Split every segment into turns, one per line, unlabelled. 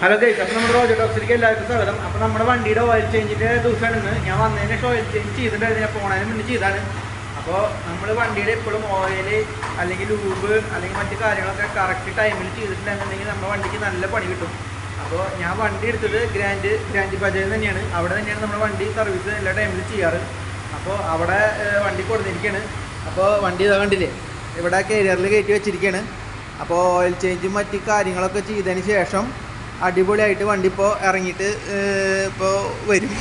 Hello guys അപ്പോൾ നമ്മുടെ റോജോ ടോക്സിലേക്ക് എല്ലാവർക്കും സ്വാഗതം. അപ്പോൾ നമ്മുടെ വണ്ടിയുടെ ഓയിൽ ചേഞ്ചിന്റെ ദിവസമാണ് ഞാൻ വന്നതിന് ശേഷം ഓയിൽ ചേഞ്ച് ചെയ്തിട്ടുണ്ടായിരുന്നു. ഞാൻ പോണതിന് മുന്നേ ചെയ്താണ് അപ്പോൾ നമ്മൾ വണ്ടിയുടെ എപ്പോഴും ഓയിൽ അല്ലെങ്കിൽ ലൂബ് അല്ലെങ്കിൽ മറ്റു കാര്യങ്ങളൊക്കെ കറക്റ്റ് ടൈമിൽ ചെയ്തിട്ടുണ്ടെന്നുണ്ടെങ്കിൽ നമ്മുടെ വണ്ടിക്ക് നല്ല പണി കിട്ടും. അപ്പോൾ ഞാൻ വണ്ടി എടുത്തത് ഗ്രാൻഡ് ഗ്രാൻഡ് ബജാജിൽ തന്നെയാണ്. അവിടെ തന്നെയാണ് നമ്മുടെ വണ്ടി സർവീസ് എല്ലാ ടൈമിൽ ചെയ്യാറ്. അപ്പോൾ അവിടെ വണ്ടി കൊടുത്തിരിക്കുകയാണ് അപ്പോൾ വണ്ടി ഇതാ കണ്ടില്ലേ? ഇവിടെ കാരിയറിൽ കയറ്റി വെച്ചിരിക്കുകയാണ് അപ്പോൾ ഓയിൽ ചേഞ്ചും മറ്റ് കാര്യങ്ങളൊക്കെ ചെയ്തതിന് ശേഷം അടിപൊളിയായിട്ട് വണ്ടി ഇപ്പോൾ ഇറങ്ങിയിട്ട് ഇപ്പോൾ വരും.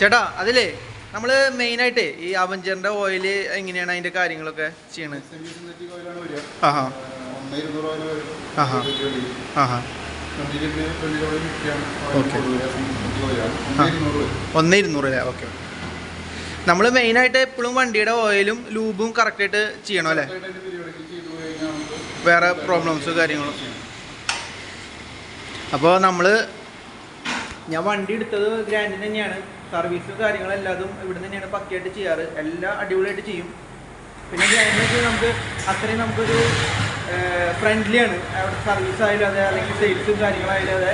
ചേട്ടാ അതിലേ നമ്മൾ മെയിനായിട്ടേ ഈ അവഞ്ചറിന്റെ ഓയിൽ എങ്ങനെയാണ് അതിന്റെ കാര്യങ്ങളൊക്കെ ചെയ്യണത് ആഹാ. ആഹാ. ആഹാ. ഓക്കെ. ഒന്ന് ഇരുന്നൂറ് അല്ലേ? ഓക്കെ. നമ്മൾ മെയിനായിട്ട് എപ്പോഴും വണ്ടിയുടെ ഓയിലും ലൂബും കറക്റ്റായിട്ട് ചെയ്യണം അല്ലേ? വേറെ പ്രോബ്ലംസ് കാര്യങ്ങളും. അപ്പോൾ നമ്മൾ ഞാൻ വണ്ടി എടുത്തത് ഗ്രാൻഡിൽ തന്നെയാണ്. സർവീസും കാര്യങ്ങളെല്ലാതും ഇവിടെ തന്നെയാണ് പക്കയായിട്ട് ചെയ്യാറ്. എല്ലാം അടിപൊളിയായിട്ട് ചെയ്യും. പിന്നെ ഗ്രാൻഡിൽ നമുക്ക് അത്രയും നമുക്കൊരു ഫ്രണ്ട്ലി ആണ്. അവിടെ സർവീസ് ആയാലും അതെ അല്ലെങ്കിൽ സെയിൽസും കാര്യങ്ങളായാലും അതെ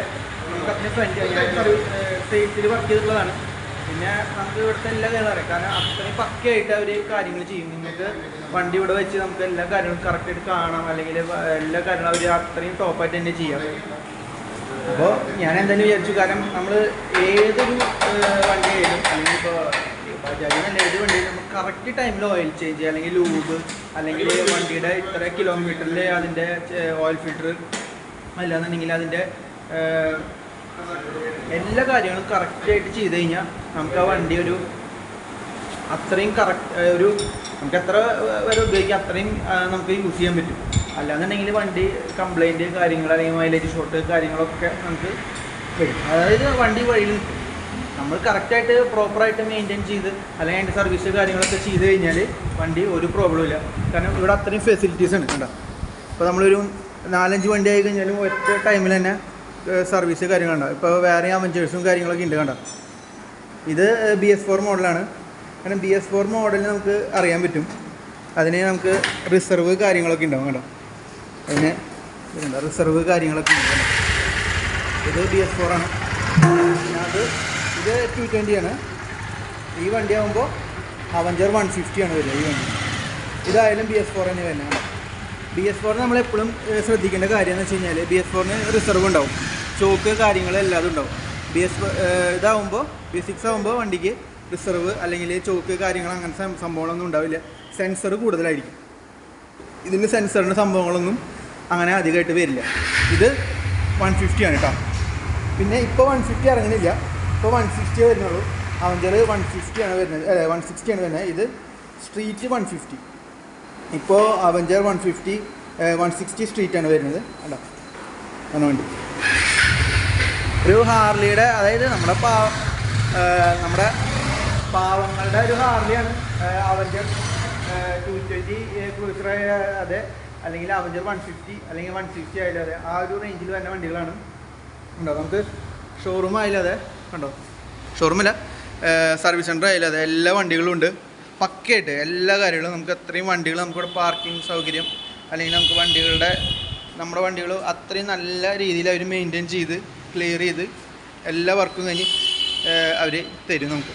നമുക്ക് അത്രയും ഫ്രണ്ട്ലി സെയിൽസിൽ വർക്ക് ചെയ്തിട്ടുള്ളതാണ്. പിന്നെ നമുക്ക് ഇവിടുത്തെ എല്ലാ കാര്യങ്ങളും അറിയാം. കാരണം അത്രയും പക്കയായിട്ട് അവർ കാര്യങ്ങൾ ചെയ്യും. നിങ്ങൾക്ക് വണ്ടി ഇവിടെ വെച്ച് നമുക്ക് എല്ലാ കാര്യങ്ങളും കറക്റ്റായിട്ട് കാണാം. അല്ലെങ്കിൽ എല്ലാ കാര്യങ്ങളും അവർ അത്രയും ടോപ്പായിട്ട് തന്നെ ചെയ്യാം. അപ്പോൾ ഞാൻ എന്തായാലും വിചാരിച്ചു കാരണം നമ്മൾ ഏതൊരു വണ്ടി ആയാലും അല്ലെങ്കിൽ ഇപ്പോൾ ബജാജിനല്ല ഏത് വണ്ടി നമുക്ക് കറക്റ്റ് ടൈമിൽ ഓയിൽ ചേഞ്ച് അല്ലെങ്കിൽ ലൂബ് അല്ലെങ്കിൽ വണ്ടിയുടെ ഇത്ര കിലോമീറ്ററിൽ അതിന്റെ ഓയിൽ ഫിൽറ്റർ അല്ലാന്നുണ്ടെങ്കിൽ അതിന്റെ എല്ലാ കാര്യങ്ങളും കറക്റ്റായിട്ട് ചെയ്ത് കഴിഞ്ഞാൽ നമുക്ക് ആ വണ്ടി ഒരു അത്രയും കറക്റ്റ് ഒരു നമുക്ക് എത്ര വരെ ഉപയോഗിക്കാം അത്രയും നമുക്ക് യൂസ് ചെയ്യാൻ പറ്റും. അല്ലാന്നുണ്ടെങ്കിൽ വണ്ടി കംപ്ലൈന്റ് കാര്യങ്ങൾ അല്ലെങ്കിൽ മൈലേജ് ഷോട്ട് കാര്യങ്ങളൊക്കെ നമുക്ക് വരും. അതായത് വണ്ടി വഴിയിൽ നമ്മൾ കറക്റ്റായിട്ട് പ്രോപ്പറായിട്ട് മെയിന്റെയിൻ ചെയ്ത് അല്ലെങ്കിൽ അതിന്റെ സർവീസ് കാര്യങ്ങളൊക്കെ ചെയ്ത് കഴിഞ്ഞാൽ വണ്ടി ഒരു പ്രോബ്ലം ഇല്ല. കാരണം ഇവിടെ അത്രയും ഫെസിലിറ്റീസ് ഉണ്ട് കേട്ടോ ഇപ്പോൾ നമ്മളൊരു നാലഞ്ച് വണ്ടി ആയി കഴിഞ്ഞാലും ഒറ്റ ടൈമിൽ തന്നെ സർവീസ് കാര്യങ്ങളുണ്ടാവും ഇപ്പോൾ വേറെ അവഞ്ചേഴ്സും കാര്യങ്ങളൊക്കെ ഉണ്ട് കണ്ടോ? ഇത് ബി എസ് ഫോർ മോഡലാണ് കാരണം ബി എസ് ഫോർ മോഡലിൽ നമുക്ക് അറിയാൻ പറ്റും. അതിന് നമുക്ക് റിസർവ് കാര്യങ്ങളൊക്കെ ഉണ്ടാവും കേട്ടോ അതിന് റിസർവ് കാര്യങ്ങളൊക്കെ ഉണ്ട്. ഇത് ബി എസ് ഫോർ ആണ്. പിന്നെ അത് ഇത് ടു ട്വന്റിയാണ് ഈ വണ്ടി ആകുമ്പോൾ അവഞ്ചർ വൺ ഫിഫ്റ്റി ആണ് വരിക ഈ വണ്ടി. ഇതായാലും ബി എസ് ഫോർ തന്നെ വരുന്നത് ബി എസ് ഫോറിന് നമ്മൾ എപ്പോഴും ശ്രദ്ധിക്കേണ്ട കാര്യം എന്ന് വെച്ച് കഴിഞ്ഞാൽ ബി എസ് ഫോറിന് റിസർവ് ഉണ്ടാവും. ചോക്ക് കാര്യങ്ങൾ എല്ലാതും ഉണ്ടാവും. ബി എസ് ഇതാവുമ്പോൾ ബി സിക്സ് ആകുമ്പോൾ വണ്ടിക്ക് റിസർവ് അല്ലെങ്കിൽ ചോക്ക് കാര്യങ്ങൾ അങ്ങനത്തെ സംഭവങ്ങളൊന്നും ഉണ്ടാവില്ല. സെൻസർ കൂടുതലായിരിക്കും. ഇതിന്റെ സെൻസറിന്റെ സംഭവങ്ങളൊന്നും അങ്ങനെ അധികമായിട്ട് വരില്ല. ഇത് വൺ ഫിഫ്റ്റി ആണ് കേട്ടോ പിന്നെ ഇപ്പോൾ വൺ ഫിഫ്റ്റി ഇറങ്ങുന്നില്ല. ഇപ്പോൾ വൺ സിക്സ്റ്റി വരുന്നുള്ളൂ. അവഞ്ചർ വൺ ഫിഫ്റ്റി ആണ് വരുന്നത്. അല്ല വൺ സിക്സ്റ്റി ആണ് വരുന്നത്. ഇത് സ്ട്രീറ്റ് വൺ ഫിഫ്റ്റി ഇപ്പോൾ avenger one fifty one sixty street ആണ് വരുന്നത്. അല്ല അതിന് വേണ്ടി. ഒരു ഹാർലിയുടെ അതായത് നമ്മുടെ പാവ നമ്മുടെ പാവങ്ങളുടെ ഒരു ഹാർലിയാണ് അവഞ്ചർ ടു ട്വന്റി അതെ അല്ലെങ്കിൽ അവഞ്ചർ വൺ ഫിഫ്റ്റി അല്ലെങ്കിൽ വൺ സിക്സ്റ്റി ആയാലും അതെ. ആ ഒരു റേഞ്ചിൽ വരുന്ന വണ്ടികളാണ്. ഉണ്ടോ നമുക്ക് ഷോറൂം ആയാലും അതെ. കണ്ടോ? ഷോറൂമില്ല സർവീസ് സെന്റർ ആയാലും അതെ. എല്ലാ വണ്ടികളും ഉണ്ട്. പക്കയായിട്ട് എല്ലാ കാര്യങ്ങളും നമുക്ക് അത്രയും വണ്ടികൾ നമുക്കിവിടെ പാർക്കിംഗ് സൗകര്യം അല്ലെങ്കിൽ നമുക്ക് വണ്ടികളുടെ നമ്മുടെ വണ്ടികൾ അത്രയും നല്ല രീതിയിൽ അവർ മെയിന്റെയിൻ ചെയ്ത് ക്ലിയർ ചെയ്ത് എല്ലാ വർക്കും കഴിഞ്ഞ് അവർ തരും നമുക്ക്.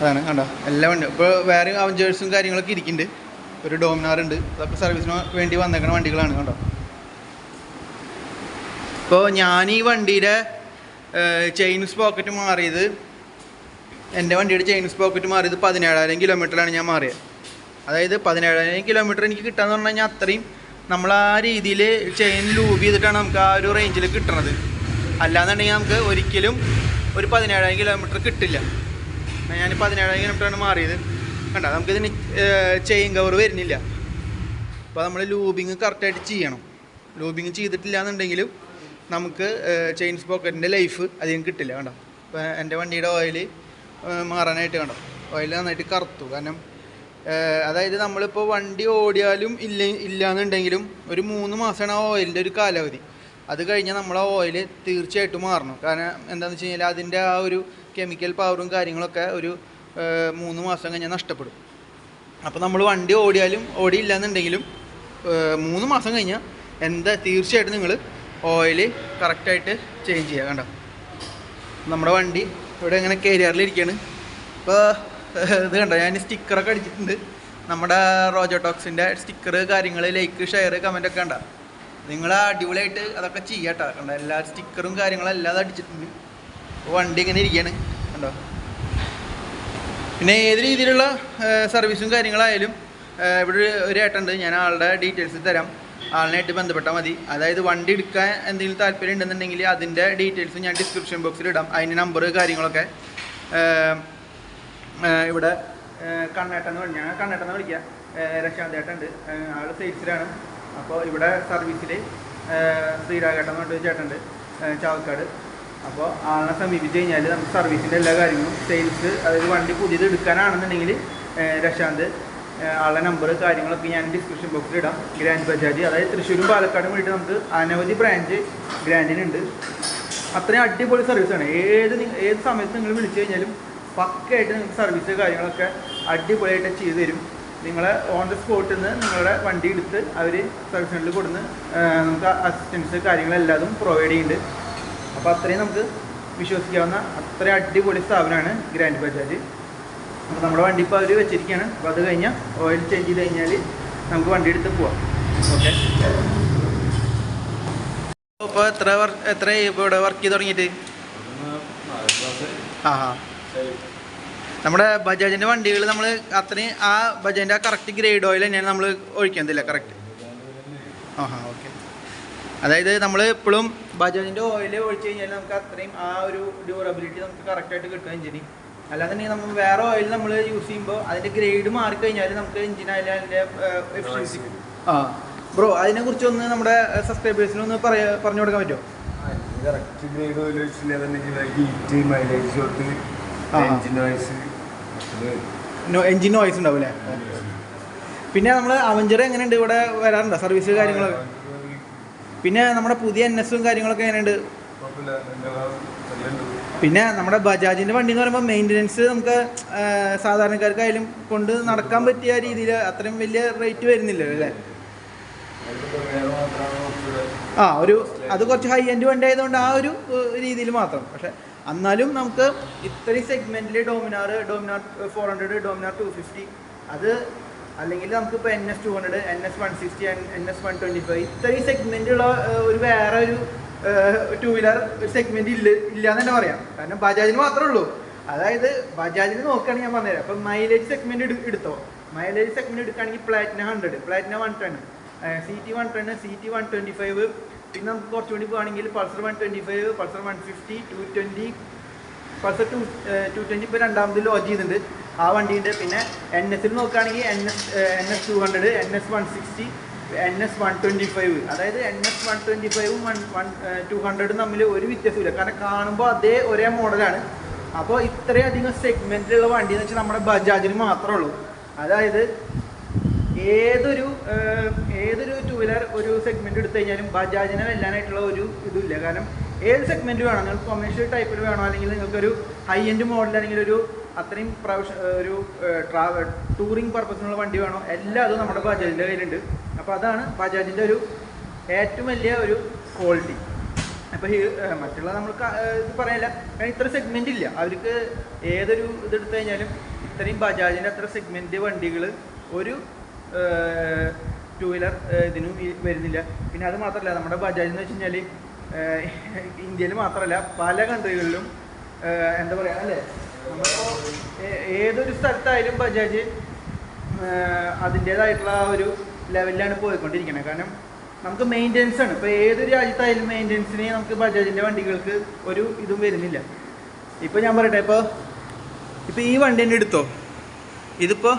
അതാണ് കണ്ടോ? എല്ലാ വണ്ടി ഇപ്പോൾ വേറെ അവഞ്ചേഴ്സും കാര്യങ്ങളൊക്കെ ഇരിക്കുന്നുണ്ട്. ഒരു ഡോമിനാർ ഉണ്ട് അതൊക്കെ സർവീസിന് വേണ്ടി വന്നേക്കുന്ന വണ്ടികളാണ് കണ്ടോ? ഇപ്പോൾ ഞാൻ ഈ വണ്ടിയുടെ ചെയിൻസ് പോക്കറ്റ് മാറിയത്. എന്റെ വണ്ടിയുടെ ചെയിൻസ് പോക്കറ്റ് മാറിയത് പതിനേഴായിരം കിലോമീറ്ററിലാണ് ഞാൻ മാറിയത്. അതായത് പതിനേഴായിരം കിലോമീറ്റർ എനിക്ക് കിട്ടാന്ന് പറഞ്ഞു കഴിഞ്ഞാൽ അത്രയും നമ്മൾ ആ രീതിയിൽ ചെയിൻ ലൂബ് ചെയ്തിട്ടാണ് നമുക്ക് ആ ഒരു റേഞ്ചിൽ കിട്ടണത്. അല്ലാന്നുണ്ടെങ്കിൽ നമുക്ക് ഒരിക്കലും ഒരു പതിനേഴായിരം കിലോമീറ്റർ കിട്ടില്ല. ഞാൻ പതിനേഴായിരം കിലോമീറ്ററാണ് മാറിയത്. കണ്ട നമുക്കിതിന് ചെയിൻ കവർ വരുന്നില്ല. അപ്പോൾ നമ്മൾ ലൂബിങ് കറക്റ്റായിട്ട് ചെയ്യണം. ലൂബിങ് ചെയ്തിട്ടില്ല എന്നുണ്ടെങ്കിലും നമുക്ക് ചെയിൻ സ്പോക്കറ്റിന്റെ ലൈഫ് അധികം കിട്ടില്ല കണ്ടോ? ഇപ്പോൾ എന്റെ വണ്ടിയുടെ ഓയിൽ മാറാനായിട്ട് കണ്ടോ? ഓയിൽ നന്നായിട്ട് കറുത്തു. കാരണം അതായത് നമ്മളിപ്പോൾ വണ്ടി ഓടിയാലും ഇല്ല ഇല്ല എന്നുണ്ടെങ്കിലും ഒരു മൂന്ന് മാസമാണ് ആ ഓയിലിന്റെ ഒരു കാലാവധി. അത് കഴിഞ്ഞാൽ നമ്മൾ ആ ഓയിൽ തീർച്ചയായിട്ടും മാറണം. കാരണം എന്താണെന്ന് വെച്ച് കഴിഞ്ഞാൽ അതിന്റെ ആ ഒരു കെമിക്കൽ പവറും കാര്യങ്ങളൊക്കെ ഒരു മൂന്ന് മാസം കഴിഞ്ഞാൽ നഷ്ടപ്പെടും. അപ്പോൾ നമ്മൾ വണ്ടി ഓടിയാലും ഓടിയില്ല എന്നുണ്ടെങ്കിലും മൂന്ന് മാസം കഴിഞ്ഞാൽ എന്താ തീർച്ചയായിട്ടും നിങ്ങൾ ഓയിൽ കറക്റ്റായിട്ട് ചേഞ്ച് ചെയ്യുക കണ്ടോ? നമ്മുടെ വണ്ടി ഇവിടെ ഇങ്ങനെ കരിയറിലിരിക്കുകയാണ് ഇപ്പോൾ ഇത് കണ്ടോ? ഞാൻ സ്റ്റിക്കറൊക്കെ അടിച്ചിട്ടുണ്ട്. നമ്മുടെ റോജോടോക്സിന്റെ സ്റ്റിക്കർ കാര്യങ്ങൾ ലൈക്ക് ഷെയർ കമന്റ് ഒക്കെ ഉണ്ടോ നിങ്ങൾ അടിപൊളിയായിട്ട് അതൊക്കെ ചെയ്യാട്ടോ കണ്ടോ? എല്ലാ സ്റ്റിക്കറും കാര്യങ്ങളും എല്ലാം അടിച്ചിട്ടുണ്ട്. വണ്ടി ഇങ്ങനെ ഇരിക്കുകയാണ് കണ്ടോ? പിന്നെ ഏത് രീതിയിലുള്ള സർവീസും കാര്യങ്ങളായാലും ഇവിടെ ഒരു- ഏട്ടുണ്ട് ഞാൻ ആളുടെ ഡീറ്റെയിൽസ് തരാം. ആളിനായിട്ട് ബന്ധപ്പെട്ടാൽ മതി. അതായത് വണ്ടി എടുക്കാൻ എന്തെങ്കിലും താല്പര്യം ഉണ്ടെന്നുണ്ടെങ്കിൽ അതിന്റെ ഡീറ്റെയിൽസ് ഞാൻ ഡിസ്ക്രിപ്ഷൻ ബോക്സിൽ ഇടാം. അതിന്റെ നമ്പർ കാര്യങ്ങളൊക്കെ. ഇവിടെ കണ്ണേട്ടെന്ന് പറഞ്ഞു ഞാൻ കണ്ണേട്ടെന്ന് വിളിക്കാം. രക്ഷാന്ത് ചേട്ടുണ്ട് ആൾ സെയിൽസിലാണ് അപ്പോൾ ഇവിടെ സർവീസിൽ ശ്രീരാഘേട്ടൻ പറഞ്ഞിട്ട് ചേട്ടൻ ഉണ്ട് ചാവക്കാട്. അപ്പോൾ ആളിനെ സമീപിച്ച് കഴിഞ്ഞാൽ നമുക്ക് സർവീസിന്റെ എല്ലാ കാര്യങ്ങളും സെയിൽസ് അതായത് വണ്ടി പുതിയത് എടുക്കാനാണെന്നുണ്ടെങ്കിൽ രശാന്ത് ആളുടെ നമ്പർ കാര്യങ്ങളൊക്കെ ഞാൻ ഡിസ്ക്രിപ്ഷൻ ബോക്സിൽ ഇടാം. ഗ്രാൻഡ് ബജാജ് അതായത് തൃശ്ശൂരും പാലക്കാടും വേണ്ടി നമുക്ക് അനവധി ബ്രാഞ്ച് ഗ്രാൻഡിനുണ്ട്. അത്രയും അടിപൊളി സർവീസാണ് ഏത് ഏത് സമയത്ത് നിങ്ങൾ വിളിച്ചു കഴിഞ്ഞാലും പക്കയായിട്ട് നിങ്ങൾക്ക് സർവീസ് കാര്യങ്ങളൊക്കെ അടിപൊളിയായിട്ട് ചെയ്തു തരും. നിങ്ങളെ ഓൺ ദ സ്പോട്ടിൽ നിന്ന് നിങ്ങളുടെ വണ്ടി എടുത്ത് അവർ സർവീസ് സെന്ററിൽ കൊടുന്ന് നമുക്ക് അസിസ്റ്റൻസ് കാര്യങ്ങളെല്ലാതും പ്രൊവൈഡ് ചെയ്യുന്നുണ്ട്. അപ്പോൾ അത്രയും നമുക്ക് വിശ്വസിക്കാവുന്ന അത്രയും അടിപൊളി സ്ഥാപനമാണ് ഗ്രാൻഡ് ബജാജ് അപ്പോൾ നമ്മുടെ വണ്ടി ഇപ്പോൾ അവർ വെച്ചിരിക്കുകയാണ് അപ്പോൾ അത് കഴിഞ്ഞാൽ ഓയിൽ ചേഞ്ച് ചെയ്ത് കഴിഞ്ഞാൽ നമുക്ക് വണ്ടി എടുത്ത് പോവാം. ഓക്കെ ഇപ്പോൾ എത്ര വർക്ക് എത്ര ഇപ്പോൾ ഇവിടെ വർക്ക് ചെയ്ത് തുടങ്ങിയിട്ട്? ആ ആ നമ്മുടെ ബജാജിന്റെ വണ്ടികൾ നമ്മൾ അത്രയും ആ ബജാജിന്റെ ആ കറക്റ്റ് ഗ്രേഡ് ഓയിൽ തന്നെയാണ് നമ്മൾ ഒഴിക്കുന്നതില്ല കറക്റ്റ് ആ ഹാ ഓക്കെ അതായത് നമ്മൾ എപ്പോഴും ബജാജിന്റെ ഓയിൽ ഒഴിച്ച് കഴിഞ്ഞാൽ നമുക്ക് അത്രയും ആ ഒരു ഡ്യൂറബിലിറ്റി നമുക്ക് കറക്റ്റായിട്ട് കിട്ടുക എഞ്ചിന് അല്ലാന്നുണ്ടെങ്കിൽ നമ്മൾ വേറെ ഓയിൽ നമ്മൾ യൂസ് ചെയ്യുമ്പോൾ അതിന്റെ ഗ്രേഡ് മാറിക്കഴിഞ്ഞാൽ നമുക്ക് എഞ്ചിനായാലും അതിന്റെ എഫിഷ്യൻസി ആ ബ്രോ അതിനെക്കുറിച്ച് ഒന്ന് നമ്മുടെ സബ്സ്ക്രൈബേഴ്സിന് ഒന്ന് പറയാ പറഞ്ഞു കൊടുക്കാൻ പറ്റുമോ
correct grade oil heat mileage short. Engine noise
engine noise ഉണ്ടാവും അല്ലേ പിന്നെ നമ്മൾ അവഞ്ചർ എങ്ങനെയുണ്ട് ഇവിടെ വരാറുണ്ടോ? സർവീസ് കാര്യങ്ങളൊക്കെ? പിന്നെ നമ്മുടെ പുതിയ എൻ എസും കാര്യങ്ങളൊക്കെ എങ്ങനെയുണ്ട്? പിന്നെ നമ്മുടെ ബജാജിന്റെ വണ്ടി എന്ന് പറയുമ്പോൾ മെയിന്റനൻസ് നമുക്ക് സാധാരണക്കാർക്കായാലും കൊണ്ട് നടക്കാൻ പറ്റിയ രീതിയിൽ അത്രയും വലിയ റേറ്റ് വരുന്നില്ല അല്ലേ? ആ ഒരു അത് കുറച്ച് ഹൈ എൻഡ് വണ്ടി ആയതുകൊണ്ട് ആ ഒരു രീതിയിൽ മാത്രം. പക്ഷെ എന്നാലും നമുക്ക് ഇത്രയും സെഗ്മെന്റിൽ Dominar Dominar four hundred Dominar two fifty അത് അല്ലെങ്കിൽ നമുക്ക് ഇപ്പോൾ N S two hundred N S one sixty N S one twenty five ഇത്രയും സെഗ്മെന്റുള്ള ഒരു വേറെ ഒരു ടു വീലർ ഒരു സെഗ്മെന്റ് ഇല്ല ഇല്ല എന്ന് തന്നെ പറയാം. കാരണം ബജാജിന് മാത്രമേ ഉള്ളൂ. അതായത് ബജാജിന് നോക്കുകയാണെങ്കിൽ ഞാൻ പറഞ്ഞുതരാം. അപ്പം മൈലേജ് സെഗ്മെന്റ് എടുത്തോ. മൈലേജ് സെഗ്മെന്റ് എടുക്കുകയാണെങ്കിൽ Platina hundred Platina one ten C T one ten C T one twenty five പിന്നെ നമുക്ക് കുറച്ചുകൂടി പോകുകയാണെങ്കിൽ Pulsar one twenty five Pulsar one fifty two twenty Pulsar two two twenty ഇപ്പോൾ രണ്ടാമത് launch ചെയ്തിട്ടുണ്ട്. ആ വണ്ടിയുണ്ട് പിന്നെ എൻ എസിൽ നോക്കുകയാണെങ്കിൽ N S N S two hundred N S one sixty N S one twenty five അതായത് എൻ എസ് വൺ ട്വന്റി ഫൈവും വൺ വൺ ടു ഹൺഡ്രഡും തമ്മിൽ ഒരു വ്യത്യാസമില്ല കാരണം കാണുമ്പോൾ അതേ ഒരേ മോഡലാണ്. അപ്പോൾ ഇത്രയധികം സെഗ്മെന്റിലുള്ള വണ്ടി എന്ന് വെച്ചാൽ നമ്മുടെ ബജാജിന് മാത്രമേ ഉള്ളൂ. അതായത് ഏതൊരു ഏതൊരു ടു വീലർ ഒരു സെഗ്മെന്റ് എടുത്തു കഴിഞ്ഞാലും ബജാജിനെ വെല്ലാനായിട്ടുള്ള ഒരു ഇതില്ല കാരണം ഏത് സെഗ്മെന്റ് വേണം? നിങ്ങൾ കൊമേഴ്ഷ്യൽ ടൈപ്പിൽ വേണോ? അല്ലെങ്കിൽ നിങ്ങൾക്കൊരു ഹൈ എൻഡ് മോഡൽ അല്ലെങ്കിൽ ഒരു അത്രയും പ്രാവശ്യം ഒരു ട്രാവൽ ടൂറിംഗ് പർപ്പസിനുള്ള വണ്ടി വേണോ? എല്ലാം അതും നമ്മുടെ ബജാജിന്റെ കയ്യിലുണ്ട്. അപ്പോൾ അതാണ് ബജാജിന്റെ ഒരു ഏറ്റവും വലിയ ഒരു ക്വാളിറ്റി. അപ്പോൾ ഈ മറ്റുള്ള നമ്മൾ ഇത് പറയാനില്ല കാരണം ഇത്ര സെഗ്മെന്റ് ഇല്ല. അവർക്ക് ഏതൊരു ഇതെടുത്തു കഴിഞ്ഞാലും ഇത്രയും ബജാജിന്റെ അത്ര സെഗ്മെന്റ് വണ്ടികൾ ഒരു ടു വീലർ ഇതിനും വരുന്നില്ല. പിന്നെ അത് മാത്രമല്ല നമ്മുടെ ബജാജ് എന്ന് വെച്ച് കഴിഞ്ഞാൽ ഇന്ത്യയിൽ മാത്രമല്ല പല കൺട്രികളിലും എന്താ പറയുക അല്ലേ? നമ്മളിപ്പോൾ ഏതൊരു സ്ഥലത്തായാലും ബജാജ് അതിന്റേതായിട്ടുള്ള ഒരു ലെവലിലാണ് പോയിക്കൊണ്ടിരിക്കുന്നത് കാരണം നമുക്ക് മെയിന്റെനൻസ് ആണ്. ഇപ്പോൾ ഏതൊരു രാജ്യത്തായാലും മെയിന്റെനൻസിന് നമുക്ക് ബജാജിന്റെ വണ്ടികൾക്ക് ഒരു ഇതും വരുന്നില്ല. ഇപ്പോൾ ഞാൻ പറയട്ടെ ഇപ്പോൾ ഇപ്പോൾ ഈ വണ്ടി തന്നെ എടുത്തോ? ഇതിപ്പോൾ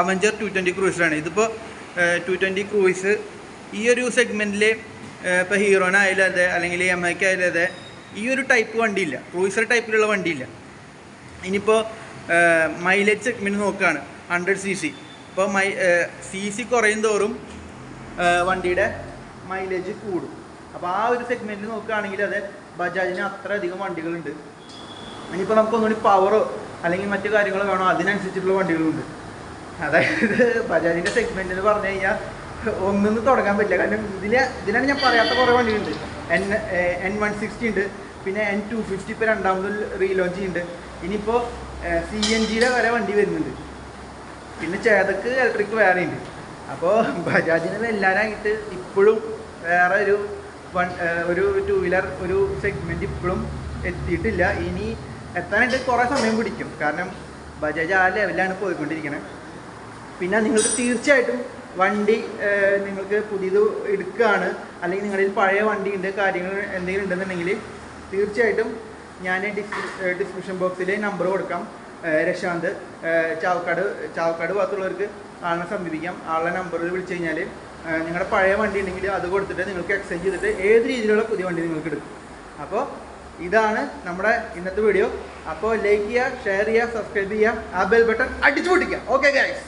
അവഞ്ചർ ടു ട്വന്റി ക്രൂസിലാണ് ഇതിപ്പോൾ ടു ട്വന്റി ക്രൂയിസ് ഈ ഒരു സെഗ്മെന്റിൽ ഇപ്പോൾ ഹീറോനായാലും അതെ അല്ലെങ്കിൽ എം ഐക്ക് ആയാലും അതെ ഈ ഒരു ടൈപ്പ് വണ്ടിയില്ല. ക്രൂയിസർ ടൈപ്പിലുള്ള വണ്ടിയില്ല. ഇനിയിപ്പോൾ മൈലേജ് സെഗ്മെന്റ് നോക്കുകയാണ് ഹൺഡ്രഡ് സി സി ഇപ്പോൾ മൈ സി സി കുറയും തോറും വണ്ടിയുടെ മൈലേജ് കൂടും. അപ്പോൾ ആ ഒരു സെഗ്മെന്റിൽ നോക്കുകയാണെങ്കിൽ അതെ ബജാജിന് അത്ര അധികം വണ്ടികളുണ്ട്. ഇനിയിപ്പോൾ നമുക്ക് ഒന്നുകൂടി പവറോ അല്ലെങ്കിൽ മറ്റു കാര്യങ്ങളോ വേണോ അതിനനുസരിച്ചിട്ടുള്ള വണ്ടികളുണ്ട്. അതായത് ബജാജിന്റെ സെഗ്മെന്റ് എന്ന് പറഞ്ഞു കഴിഞ്ഞാൽ ഒന്നിന്ന് തുടങ്ങാൻ പറ്റില്ല. കാരണം ഇതിലെ ഇതിനാണ് ഞാൻ പറയാത്ത കുറേ വണ്ടികളുണ്ട്. എൻ എൻ വൺ സിക്സ്റ്റി ഉണ്ട്. പിന്നെ എൻ ടു ഫിഫ്റ്റി ഇപ്പോൾ രണ്ടാമത് റീലോഞ്ച് ചെയ്യുന്നുണ്ട്. ഇനിയിപ്പോൾ സി എൻ ജിയുടെ വരെ വണ്ടി വരുന്നുണ്ട്. പിന്നെ ചേതക്ക് ഇലക്ട്രിക് വേറെ ഉണ്ട്. അപ്പോൾ ബജാജിന് എല്ലാവരായിട്ട് ഇപ്പോഴും വേറെ ഒരു വൺ ഒരു ടു വീലർ ഒരു സെഗ്മെന്റ് ഇപ്പോഴും എത്തിയിട്ടില്ല. ഇനി എത്താനായിട്ട് കുറേ സമയം പിടിക്കും. കാരണം ബജാജ് ആ ലെവലിലാണ് പോയിക്കൊണ്ടിരിക്കുന്നത് പിന്നെ നിങ്ങൾക്ക് തീർച്ചയായിട്ടും വണ്ടി നിങ്ങൾക്ക് പുതിയത് എടുക്കുകയാണ് അല്ലെങ്കിൽ നിങ്ങളിൽ പഴയ വണ്ടി ഉണ്ട് കാര്യങ്ങൾ എന്തെങ്കിലും ഉണ്ടെന്നുണ്ടെങ്കിൽ തീർച്ചയായിട്ടും ഞാൻ ഡിസ്ക്രിപ്ഷൻ ബോക്സിൽ നമ്പർ കൊടുക്കാം. രശാന്ത്. ചാവക്കാട് ചാവക്കാട് ഭാഗത്തുള്ളവർക്ക് ആളിനെ സമീപിക്കാം. ആളുടെ നമ്പർ വിളിച്ചു കഴിഞ്ഞാൽ നിങ്ങളുടെ പഴയ വണ്ടി ഉണ്ടെങ്കിൽ അത് കൊടുത്തിട്ട് നിങ്ങൾക്ക് എക്സ്ചേഞ്ച് ചെയ്തിട്ട് ഏത് രീതിയിലുള്ള പുതിയ വണ്ടി നിങ്ങൾക്ക് എടുക്കും. അപ്പോൾ ഇതാണ് നമ്മുടെ ഇന്നത്തെ വീഡിയോ അപ്പോൾ ലൈക്ക് ചെയ്യുക ഷെയർ ചെയ്യുക സബ്സ്ക്രൈബ് ചെയ്യുക ആ ബെൽ ബട്ടൺ അടിച്ചു പൊട്ടിക്കുക ഓക്കെ ഗൈസ്